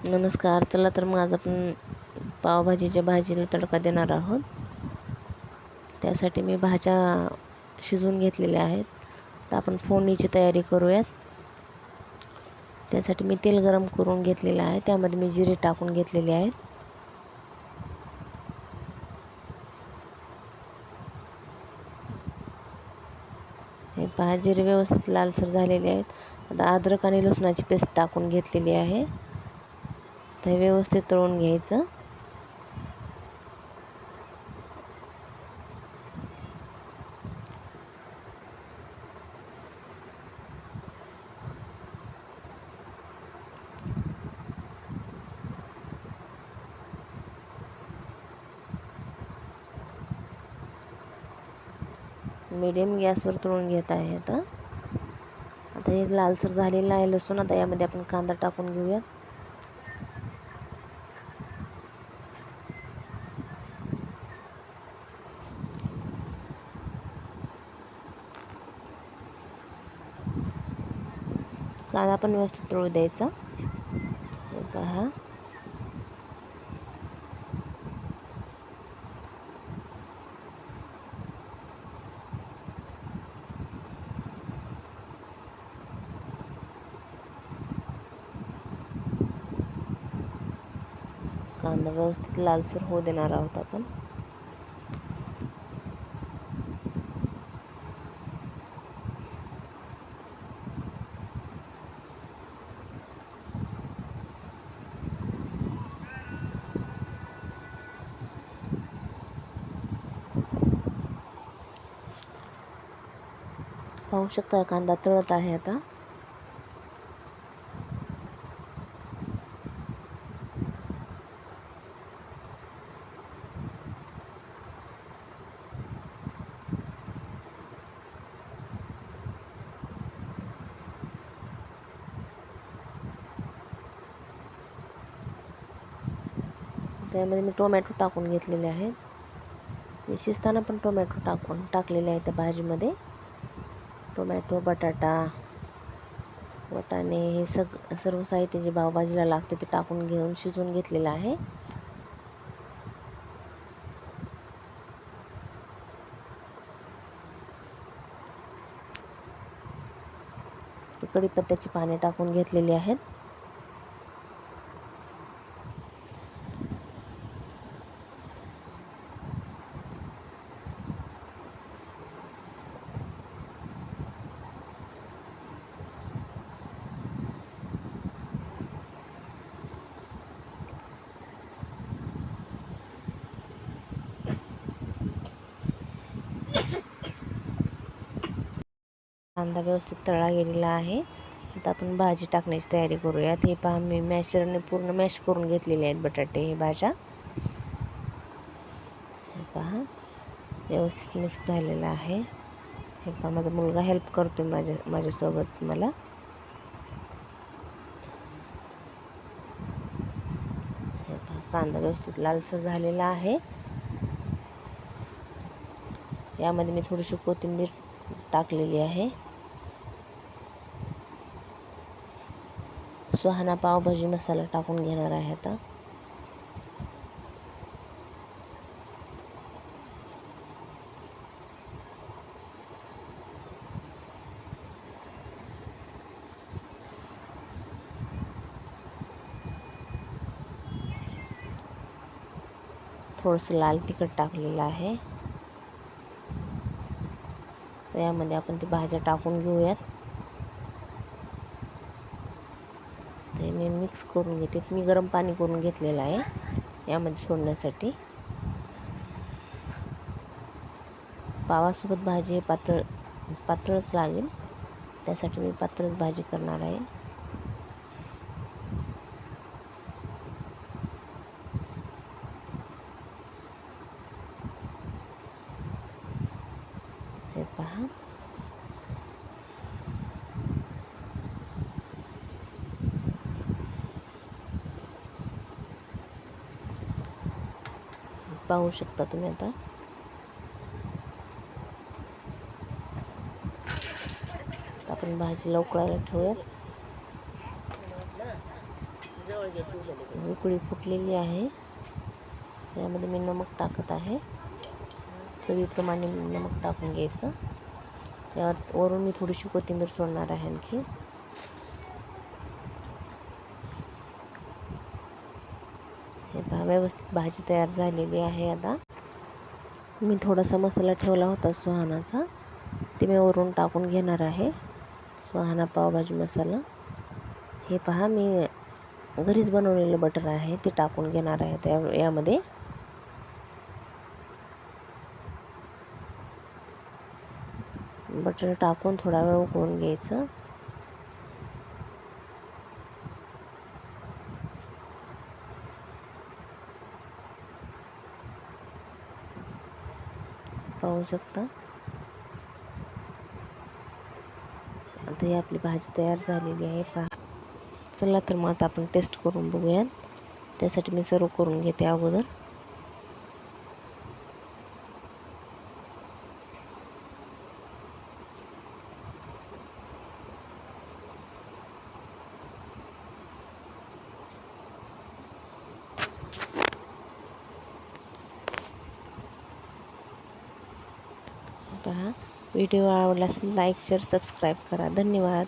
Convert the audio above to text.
नमस्कार चला तर मग आज आपण पावभाजीच्या भाजीला तडका देणार आहोत. त्यासाठी मी भाज्या शिजवून घेतलेल्या आहेत. तर आपण फोडणीची तयारी करूयात. त्यासाठी मी तेल गरम करून घेतलेलं आहे. त्यामध्ये मी जिरे टाकून घेतलेले आहेत. हे पहा जिरे व्यवस्थित लालसर झालेले आहेत. आता अद्रक आणि लसणाची पेस्ट टाकून घेतलेली आहे. ते व्यवस्थित तळून घ्यायचं. मीडियम गॅसवर तळून घेत आहे आता. आता हे लालसर झालेलं आहे लसूण आता यामध्ये आपण कांदा टाकून घेऊयात. कांदा पण व्यवस्थित तळू द्यायचा. पहा. कांदा व्यवस्थित लालसर होऊ देणार आहोत आपण. पाहू शकता कांदा तळत आहे आता. त्यामध्ये मी टोमॅटो टाकून घेतलेले आहेत. मी शिजताना पण टोमॅटो टाकून टाकलेले आहे त्या भाजीमध्ये. टोमॅटो बटाटा वटाणे हे सग सर्व साहित्य जे पावभाजीला लागते ते टाकून घेऊन शिजवून घेतलेलं आहे. कढीपत्त्याची पाने टाकून घेतलेली आहेत. कांदा व्यवस्थित तळा गेलेला आहे. आता आपण भाजी टाकण्याची तयारी करूयात. हे पहा मी मॅशरने पूर्ण मॅश करून घेतलेले आहेत बटाटे हे भाज्या. हे पहा व्यवस्थित मिक्स झालेला आहे. हे पहा माझा मुलगा हेल्प करतोय माझ्या माझ्यासोबत मला. हे पहा कांदा व्यवस्थित लालसा झालेला आहे. यामध्ये मी थोडीशी कोथिंबीर टाकलेली आहे. सुहाना पावभाजी मसाला टाकून घेणार आहे आता. थोडंसं लाल तिखट टाकलेलं आहे. तर यामध्ये आपण ते भाज्या टाकून घेऊयात. ते मी मिक्स करून घेते. मी गरम पाणी करून घेतलेलं आहे यामध्ये सोडण्यासाठी. पावासोबत भाजी पातळ पातळच लागेल. त्यासाठी मी पातळच भाजी करणार आहे हे पहा पाहू शकता तुम्ही आता. आपण भाजीला उकळायला ठेवूयात. उकळी फुटलेली आहे. त्यामध्ये मी नमक टाकत आहे. चवीप्रमाणे नमक टाकून घ्यायचं. त्यावर वरून मी थोडीशी कोथिंबीर सोडणार आहे आणखी. पहा व्यवस्थित भाजी तयार झालेली आहे आता. मी थोडासा मसाला ठेवला होता सुहानाचा. ते मी वरून टाकून घेणार आहे. सुहाना पावभाजी मसाला. हे पहा मी घरीच बनवलेलं बटर आहे ते टाकून घेणार आहे त्या यामध्ये. बटर टाकून थोडा वेळ उकळून घ्यायचं. पाहू शकता. आता ही आपली भाजी तयार झालेली आहे. पहा. चला तर मग आता आपण टेस्ट करून बघूयात. त्यासाठी मी सर्व करून घेते अगोदर. पहा व्हिडिओ आवडला असेल लाईक शेअर सबस्क्राईब करा. धन्यवाद.